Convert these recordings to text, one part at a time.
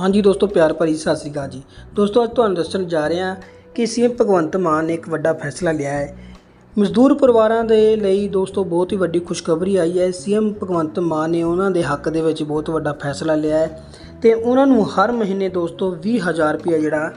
ਹਾਂਜੀ ਦੋਸਤੋ, ਪਿਆਰ ਭਰੀ ਸਤਿ ਸ੍ਰੀ ਅਕਾਲ ਜੀ। ਦੋਸਤੋ, ਅੱਜ ਤੁਹਾਨੂੰ ਦੱਸਣ ਜਾ ਰਹੇ ਹਾਂ ਕਿ ਸੀਐਮ ਭਗਵੰਤ ਮਾਨ ਨੇ ਇੱਕ ਵੱਡਾ ਫੈਸਲਾ ਲਿਆ ਹੈ। ਮਜ਼ਦੂਰ ਪਰਿਵਾਰਾਂ ਦੇ ਲਈ ਦੋਸਤੋ, ਬਹੁਤ ਹੀ ਵੱਡੀ ਖੁਸ਼ਖਬਰੀ ਆਈ ਹੈ। ਸੀਐਮ ਭਗਵੰਤ ਮਾਨ ਨੇ ਉਹਨਾਂ ਦੇ ਹੱਕ ਦੇ ਵਿੱਚ ਬਹੁਤ ਵੱਡਾ ਫੈਸਲਾ ਲਿਆ ਹੈ ਤੇ ਉਹਨਾਂ ਨੂੰ ਹਰ ਮਹੀਨੇ ਦੋਸਤੋ 20000 ਰੁਪਏ ਜਿਹੜਾ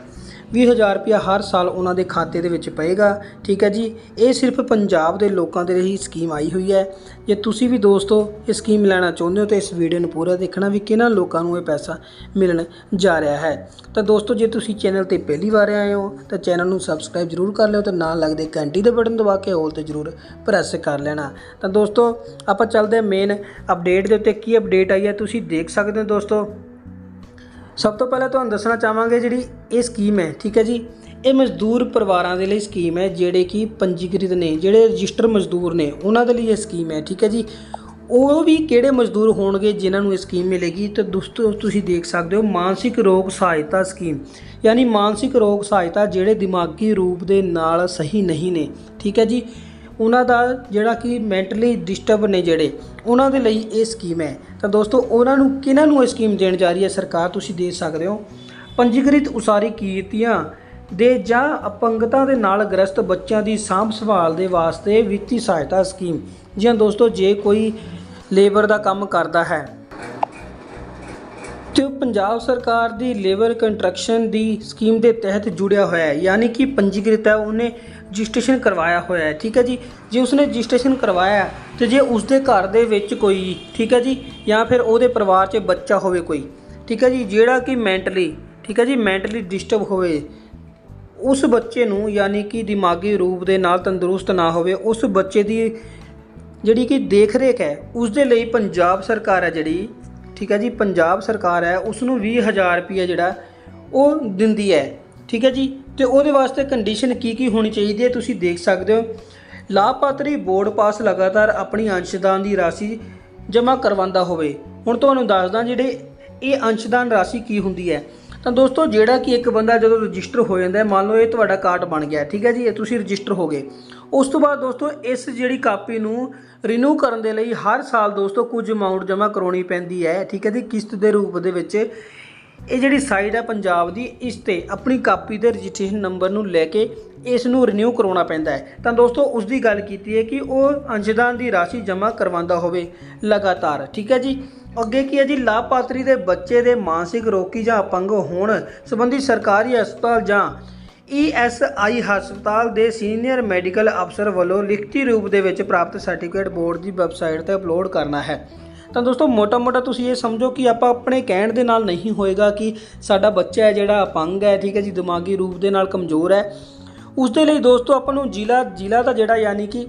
20000 ਰੁਪਇਆ ਹਰ ਸਾਲ ਉਹਨਾਂ ਦੇ ਖਾਤੇ ਦੇ ਵਿੱਚ ਪਏਗਾ। ਠੀਕ ਹੈ ਜੀ? ਇਹ ਸਿਰਫ ਪੰਜਾਬ ਦੇ ਲੋਕਾਂ ਦੇ ਲਈ ਸਕੀਮ ਆਈ ਹੋਈ ਹੈ। ਜੇ ਤੁਸੀਂ ਵੀ ਦੋਸਤੋ ਇਹ ਸਕੀਮ ਲੈਣਾ ਚਾਹੁੰਦੇ ਹੋ ਤਾਂ ਇਸ ਵੀਡੀਓ ਨੂੰ ਪੂਰਾ ਦੇਖਣਾ ਵੀ ਕਿਹਨਾਂ ਲੋਕਾਂ ਨੂੰ ਇਹ ਪੈਸਾ ਮਿਲਣ ਜਾ ਰਿਹਾ ਹੈ। ਤਾਂ ਦੋਸਤੋ ਜੇ ਤੁਸੀਂ ਚੈਨਲ ਤੇ ਪਹਿਲੀ ਵਾਰ ਆਏ ਹੋ ਤਾਂ ਚੈਨਲ ਨੂੰ ਸਬਸਕ੍ਰਾਈਬ ਜ਼ਰੂਰ ਕਰ ਲਿਓ ਤੇ ਨਾਲ ਲੱਗਦੇ ਘੰਟੀ ਦੇ ਬਟਨ ਦਬਾ ਕੇ ਆਲ ਤੇ ਜ਼ਰੂਰ ਪ੍ਰੈਸ ਕਰ ਲੈਣਾ। ਤਾਂ ਦੋਸਤੋ ਆਪਾਂ ਚੱਲਦੇ ਹਾਂ ਮੇਨ ਅਪਡੇਟ ਦੇ ਉੱਤੇ। ਕੀ ਅਪਡੇਟ ਆਈ ਹੈ ਤੁਸੀਂ ਦੇਖ ਸਕਦੇ ਹੋ ਦੋਸਤੋ। ਸਭ ਤੋਂ ਪਹਿਲਾਂ ਤੁਹਾਨੂੰ ਦੱਸਣਾ ਚਾਹਾਂਗੇ ਜਿਹੜੀ ਇਹ ਸਕੀਮ ਹੈ, ਠੀਕ ਹੈ ਜੀ? ਇਹ ਮਜ਼ਦੂਰ ਪਰਿਵਾਰਾਂ ਦੇ ਲਈ ਸਕੀਮ ਹੈ, ਜਿਹੜੇ ਕਿ ਪੰਜੀਕ੍ਰਿਤ ਨੇ, ਜਿਹੜੇ ਰਜਿਸਟਰ ਮਜ਼ਦੂਰ ਨੇ, ਉਹਨਾਂ ਦੇ ਲਈ ਇਹ ਸਕੀਮ ਹੈ, ਠੀਕ ਹੈ ਜੀ? ਉਹ ਵੀ ਕਿਹੜੇ ਮਜ਼ਦੂਰ ਹੋਣਗੇ ਜਿਨ੍ਹਾਂ ਨੂੰ ਇਹ ਸਕੀਮ ਮਿਲੇਗੀ? ਤੇ ਦੋਸਤੋ, ਤੁਸੀਂ ਦੇਖ ਸਕਦੇ ਹੋ ਮਾਨਸਿਕ ਰੋਗ ਸਹਾਇਤਾ ਸਕੀਮ ਯਾਨੀ ਮਾਨਸਿਕ ਰੋਗ ਸਹਾਇਤਾ ਜਿਹੜੇ ਦਿਮਾਗੀ ਰੂਪ ਦੇ ਨਾਲ ਸਹੀ ਨਹੀਂ ਨੇ, ਠੀਕ ਹੈ ਜੀ? ਉਹਨਾਂ ਦਾ ਜਿਹੜਾ ਕਿ ਮੈਂਟਲੀ ਡਿਸਟਰਬ ਨੇ ਜਿਹੜੇ, ਉਹਨਾਂ ਦੇ ਲਈ ਇਹ ਸਕੀਮ ਹੈ। ਤਾਂ ਦੋਸਤੋ, ਉਹਨਾਂ ਨੂੰ ਕਿਹਨਾਂ ਨੂੰ ਇਹ ਸਕੀਮ ਦੇਣ ਜਾ ਰਹੀ ਹੈ ਸਰਕਾਰ? ਤੁਸੀਂ ਦੇ ਸਕਦੇ ਹੋ। ਪੰਜੀਕ੍ਰਿਤ ਉਸਾਰੀ ਕੀਰਤੀਆਂ ਦੇ ਜਾਂ ਅਪੰਗਤਾ ਦੇ ਨਾਲ ਗ੍ਰਸਤ ਬੱਚਿਆਂ ਦੀ ਸਾਂਭ ਸੰਭਾਲ ਦੇ ਵਾਸਤੇ ਵਿੱਤੀ ਸਹਾਇਤਾ ਸਕੀਮ ਜੀ ਦੋਸਤੋ, ਜੇ ਕੋਈ ਲੇਬਰ ਦਾ ਕੰਮ ਕਰਦਾ ਹੈ ਤੇ ਉਹ ਪੰਜਾਬ ਸਰਕਾਰ ਦੀ ਲੇਬਰ ਕੰਟਰੈਕਸ਼ਨ ਦੀ ਸਕੀਮ ਦੇ ਤਹਿਤ ਜੁੜਿਆ ਹੋਇਆ ਹੈ। ਯਾਨੀ ਕਿ ਪੰਜੀਕ੍ਰਿਤ ਹੈ, ਉਹਨੇ ਰਜਿਸਟ੍ਰੇਸ਼ਨ ਕਰਵਾਇਆ ਹੋਇਆ ਹੈ, ਠੀਕ ਹੈ ਜੀ? ਜੇ ਉਸਨੇ ਰਜਿਸਟ੍ਰੇਸ਼ਨ ਕਰਵਾਇਆ ਤੇ ਜੇ ਉਸਦੇ ਘਰ ਦੇ ਵਿੱਚ ਕੋਈ, ਠੀਕ ਹੈ ਜੀ? ਜਾਂ ਫਿਰ ਉਹਦੇ ਪਰਿਵਾਰ 'ਚ ਬੱਚਾ ਹੋਵੇ ਕੋਈ, ਠੀਕ ਹੈ ਜੀ? ਜਿਹੜਾ ਕਿ ਮੈਂਟਲੀ, ਠੀਕ ਹੈ ਜੀ? ਮੈਂਟਲੀ ਡਿਸਟਰਬ ਹੋਵੇ, ਉਸ ਬੱਚੇ ਨੂੰ ਯਾਨੀ ਕਿ ਦਿਮਾਗੀ ਰੂਪ ਦੇ ਨਾਲ ਤੰਦਰੁਸਤ ਨਾ ਹੋਵੇ, ਉਸ ਬੱਚੇ ਦੀ ਜਿਹੜੀ ਕਿ ਦੇਖ ਰੇਖ ਹੈ ਉਸ ਦੇ ਲਈ ਪੰਜਾਬ ਸਰਕਾਰ ਹੈ ਜਿਹੜੀ ਠੀਕ ਹੈ ਜੀ, ਪੰਜਾਬ ਸਰਕਾਰ ਹੈ ਉਸ ਨੂੰ 20000 ਰੁਪਏ ਜਿਹੜਾ ਉਹ ਦਿੰਦੀ ਹੈ, ਠੀਕ ਹੈ ਜੀ। ਤੇ ਉਹਦੇ ਵਾਸਤੇ ਕੰਡੀਸ਼ਨ ਕੀ ਕੀ ਹੋਣੀ ਚਾਹੀਦੀ ਹੈ, ਤੁਸੀਂ ਦੇਖ ਸਕਦੇ ਹੋ। ਲਾਭਪਾਤਰੀ ਬੋਰਡ ਪਾਸ ਲਗਾਤਾਰ ਆਪਣੀ ਅੰਸ਼ਦਾਨ ਦੀ ਰਾਸ਼ੀ ਜਮ੍ਹਾਂ ਕਰਵਾਉਂਦਾ ਹੋਵੇ। ਹੁਣ ਤੁਹਾਨੂੰ ਦੱਸਦਾ ਜਿਹੜੇ ਇਹ ਅੰਸ਼ਦਾਨ ਰਾਸ਼ੀ ਕੀ ਹੁੰਦੀ ਹੈ। ਤਾਂ ਦੋਸਤੋ, ਜਿਹੜਾ ਕਿ ਇੱਕ ਬੰਦਾ ਜਦੋਂ ਰਜਿਸਟਰ ਹੋ ਜਾਂਦਾ ਹੈ, ਮੰਨ ਲਓ ਇਹ ਤੁਹਾਡਾ ਕਾਰਡ ਬਣ ਗਿਆ, ਠੀਕ ਹੈ ਜੀ, ਇਹ ਤੁਸੀਂ ਰਜਿਸਟਰ ਹੋ ਗਏ। ਉਸ ਤੋਂ ਬਾਅਦ ਦੋਸਤੋ, ਇਸ ਜਿਹੜੀ ਕਾਪੀ ਨੂੰ ਰੀਨਿਊ ਕਰਨ ਦੇ ਲਈ ਹਰ ਸਾਲ ਦੋਸਤੋ ਕੁਝ ਅਮਾਉਂਟ ਜਮ੍ਹਾਂ ਕਰਾਉਣੀ ਪੈਂਦੀ ਹੈ, ਠੀਕ ਹੈ ਜੀ, ਕਿਸ਼ਤ ਦੇ ਰੂਪ ਦੇ ਵਿੱਚ। ਇਹ ਜਿਹੜੀ ਸਾਈਟ ਹੈ ਪੰਜਾਬ ਦੀ, ਇਸ ਤੇ ਆਪਣੀ ਕਾਪੀ ਦੇ ਰਜਿਸਟ੍ਰੇਸ਼ਨ ਨੰਬਰ ਨੂੰ ਲੈ ਕੇ ਇਸ ਨੂੰ ਰੀਨਿਊ ਕਰਾਉਣਾ ਪੈਂਦਾ ਹੈ। ਤਾਂ ਦੋਸਤੋ, ਉਸ ਦੀ ਗੱਲ ਕੀਤੀ ਹੈ ਕਿ ਉਹ ਅੰਸ਼ਦਾਨ ਦੀ ਰਾਸ਼ੀ ਜਮ੍ਹਾਂ ਕਰਵਾਉਂਦਾ ਹੋਵੇ, ਲਗਾਤਾਰ, ਠੀਕ ਹੈ ਜੀ। ਅੱਗੇ ਕੀ ਹੈ ਜੀ, ਲਾਭਪਾਤਰੀ ਦੇ ਬੱਚੇ ਦੇ ਮਾਨਸਿਕ ਰੋਗੀ ਜਾਂ ਅਪੰਗ ਹੋਣ ਸੰਬੰਧੀ ਸਰਕਾਰੀ ਹਸਪਤਾਲ ਜਾਂ ਈਐਸਆਈ ਹਸਪਤਾਲ ਦੇ ਸੀਨੀਅਰ ਮੈਡੀਕਲ ਅਫਸਰ ਵੱਲੋਂ ਲਿਖਤੀ ਰੂਪ ਦੇ ਵਿੱਚ ਪ੍ਰਾਪਤ ਸਰਟੀਫਿਕੇਟ ਬੋਰਡ ਦੀ ਵੈਬਸਾਈਟ ਤੇ ਅਪਲੋਡ ਕਰਨਾ ਹੈ। ਤਾਂ ਦੋਸਤੋ, ਮੋਟਾ-ਮੋਟਾ ਤੁਸੀਂ ਇਹ ਸਮਝੋ ਕਿ ਆਪਾਂ ਆਪਣੇ ਕਹਿਣ ਦੇ ਨਾਲ ਨਹੀਂ ਹੋਏਗਾ ਕਿ ਸਾਡਾ ਬੱਚਾ ਹੈ ਜਿਹੜਾ ਅਪੰਗ ਹੈ, ਠੀਕ ਹੈ ਜੀ, ਦਿਮਾਗੀ ਰੂਪ ਦੇ ਨਾਲ ਕਮਜ਼ੋਰ ਹੈ। ਉਸ ਦੇ ਲਈ ਦੋਸਤੋ, ਆਪਾਂ ਨੂੰ ਜ਼ਿਲ੍ਹਾ ਜ਼ਿਲ੍ਹਾ ਦਾ ਜਿਹੜਾ ਯਾਨੀ ਕਿ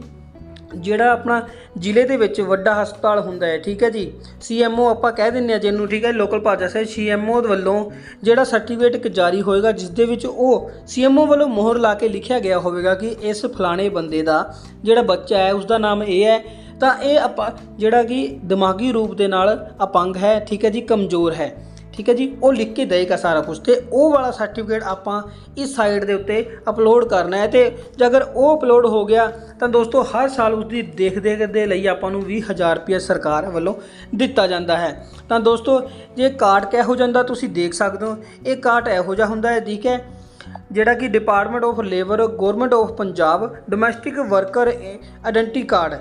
ਜਿਹੜਾ ਆਪਣਾ ਜ਼ਿਲ੍ਹੇ ਦੇ ਵਿੱਚ ਵੱਡਾ ਹਸਪਤਾਲ ਹੁੰਦਾ ਹੈ, ਠੀਕ ਹੈ ਜੀ? ਸੀਐਮਓ ਆਪਾਂ ਕਹਿ ਦਿੰਨੇ ਆ ਜਿਹਨੂੰ, ਠੀਕ ਹੈ ਲੋਕਲ ਭਾਸ਼ਾ ਸੇ ਸੀਐਮਓ ਵੱਲੋਂ ਜਿਹੜਾ ਸਰਟੀਫਿਕੇਟ ਇੱਕ ਜਾਰੀ ਹੋਏਗਾ, ਜਿਸ ਦੇ ਵਿੱਚ ਉਹ ਸੀਐਮਓ ਵੱਲੋਂ ਮੋਹਰ ਲਾ ਕੇ ਲਿਖਿਆ ਗਿਆ ਹੋਵੇਗਾ ਕਿ ਇਸ ਫਲਾਣੇ ਬੰਦੇ ਦਾ ਜਿਹੜਾ ਬੱਚਾ ਹੈ ਉਸ ਦਾ ਨਾਮ ਇਹ ਹੈ। ਤਾਂ ਇਹ ਆਪਾਂ ਜਿਹੜਾ ਕਿ ਦਿਮਾਗੀ ਰੂਪ ਦੇ ਨਾਲ ਅਪੰਗ ਹੈ, ਠੀਕ ਹੈ ਜੀ, ਕਮਜ਼ੋਰ ਹੈ। ਠੀਕ ਹੈ ਜੀ? ਉਹ ਲਿਖ ਕੇ ਦੇਗਾ ਸਾਰਾ ਕੁਝ ਤੇ ਉਹ ਵਾਲਾ ਸਰਟੀਫਿਕੇਟ ਆਪਾਂ ਇਸ ਸਾਈਟ ਦੇ ਉੱਤੇ ਅਪਲੋਡ ਕਰਨਾ ਹੈ ਤੇ ਜੇ ਅਗਰ ਉਹ ਅਪਲੋਡ ਹੋ ਗਿਆ ਤਾਂ ਦੋਸਤੋ ਹਰ ਸਾਲ ਉਸ ਦੀ ਦੇਖ ਦੇਖ ਦੇ ਲਈ ਆਪਾਂ ਨੂੰ 20000 ਰੁਪਏ ਸਰਕਾਰ ਵੱਲੋਂ ਦਿੱਤਾ ਜਾਂਦਾ ਹੈ। ਤਾਂ ਦੋਸਤੋ ਜੇ ਕਾਰਡ ਕਿਹੋ ਜਾਂਦਾ ਤੁਸੀਂ ਦੇਖ ਸਕਦੇ ਹੋ। ਇਹ ਕਾਰਡ ਇਹੋ ਜਿਹਾ ਹੁੰਦਾ ਹੈ, ਠੀਕ ਹੈ? ਜਿਹੜਾ ਕਿ department of labour government of Punjab domestic worker identity card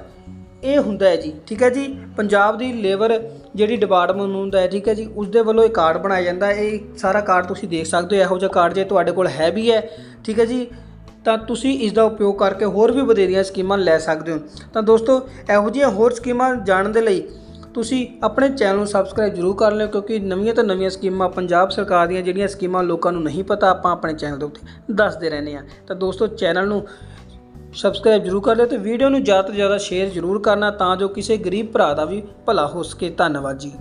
ਇਹ ਹੁੰਦਾ ਹੈ ਜੀ, ਠੀਕ ਹੈ ਜੀ? ਪੰਜਾਬ ਦੀ ਲੇਬਰ ਜਿਹੜੀ ਡਿਪਾਰਟਮੈਂਟ ਨੂੰ ਹੁੰਦਾ ਹੈ, ਠੀਕ ਹੈ ਜੀ? ਉਸ ਦੇ ਵੱਲੋਂ ਇਹ ਕਾਰਡ ਬਣਾਇਆ ਜਾਂਦਾ ਹੈ। ਇਹ ਸਾਰਾ ਕਾਰਡ ਤੁਸੀਂ ਦੇਖ ਸਕਦੇ ਹੋ, ਇਹੋ ਜਿਹਾ ਕਾਰਡ ਜੇ ਤੁਹਾਡੇ ਕੋਲ ਹੈ ਵੀ ਹੈ, ਠੀਕ ਹੈ ਜੀ? ਤਾਂ ਤੁਸੀਂ ਇਸ ਦਾ ਉਪਯੋਗ ਕਰਕੇ ਹੋਰ ਵੀ ਵਧੇਰੀਆਂ ਸਕੀਮਾਂ ਲੈ ਸਕਦੇ ਹੋ। ਤਾਂ ਦੋਸਤੋ, ਇਹੋ ਜਿਹੀਆਂ ਹੋਰ ਸਕੀਮਾਂ ਜਾਣਨ ਦੇ ਲਈ ਤੁਸੀਂ ਆਪਣੇ ਚੈਨਲ ਨੂੰ ਸਬਸਕ੍ਰਾਈਬ ਜ਼ਰੂਰ ਕਰ ਲਿਓ, ਕਿਉਂਕਿ ਨਵੀਆਂ ਤੋਂ ਨਵੀਆਂ ਸਕੀਮਾਂ ਪੰਜਾਬ ਸਰਕਾਰ ਦੀਆਂ ਜਿਹੜੀਆਂ ਸਕੀਮਾਂ ਲੋਕਾਂ ਨੂੰ ਨਹੀਂ ਪਤਾ, ਆਪਾਂ ਆਪਣੇ ਚੈਨਲ ਦੇ ਉੱਤੇ ਦੱਸਦੇ ਰਹਿੰਦੇ ਆ ਤਾਂ ਦੋਸਤੋ, ਚੈਨਲ ਨੂੰ ਸਬਸਕ੍ਰਾਈਬ ਜ਼ਰੂਰ ਕਰ ਲਿਓ ਤੇ ਵੀਡੀਓ ਨੂੰ ਜ਼ਿਆਦਾ ਤੋਂ ਜ਼ਿਆਦਾ ਸ਼ੇਅਰ ਜ਼ਰੂਰ ਕਰਨਾ ਤਾਂ ਜੋ ਕਿਸੇ ਗਰੀਬ ਭਰਾ ਦਾ ਵੀ ਭਲਾ ਹੋ ਸਕੇ। ਧੰਨਵਾਦ ਜੀ।